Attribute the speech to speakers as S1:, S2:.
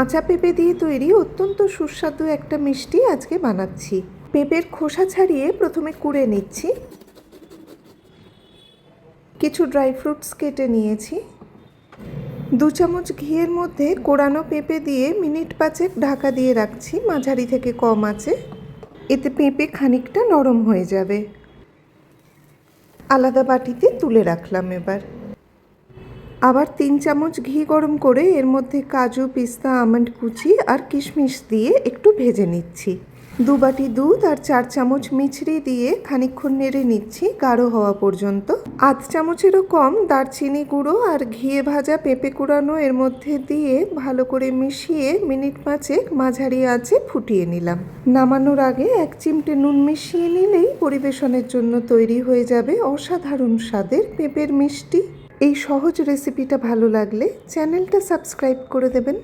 S1: কাঁচা পেঁপে দিয়ে তৈরি অত্যন্ত সুস্বাদু একটা মিষ্টি আজকে বানাচ্ছি। পেঁপের খোসা ছাড়িয়ে প্রথমে কুড়ে নিচ্ছি। কিছু ড্রাই ফ্রুটস কেটে নিয়েছি। দু চামচ ঘিয়ের মধ্যে কোড়ানো পেঁপে দিয়ে মিনিট পাঁচেক ঢাকা দিয়ে রাখছি, মাঝারি থেকে কম আছে। এতে পেঁপে খানিকটা নরম হয়ে যাবে। আলাদা বাটিতে তুলে রাখলাম এবার। আবার তিন চামচ ঘি গরম করে এর মধ্যে কাজু, পিস্তা, আমন্ড কুচি আর কিশমিশ দিয়ে একটু ভেজে নিচ্ছি। দু বাটি দুধ আর চার চামচ মিছরি দিয়ে খানিকক্ষণ নেড়ে নিচ্ছি গাঢ় হওয়া পর্যন্ত। আধ চামচেরও কম দারচিনি গুঁড়ো আর ঘিয়ে ভাজা পেঁপে কুড়ানো এর মধ্যে দিয়ে ভালো করে মিশিয়ে মিনিট পাঁচেক মাঝারি আঁচে ফুটিয়ে নিলাম। নামানোর আগে এক চিমটে নুন মিশিয়ে নিলেই পরিবেশনের জন্য তৈরি হয়ে যাবে অসাধারণ স্বাদের পেঁপের মিষ্টি। এই সহজ রেসিপিটা ভালো লাগলে চ্যানেলটা সাবস্ক্রাইব করে দেবেন।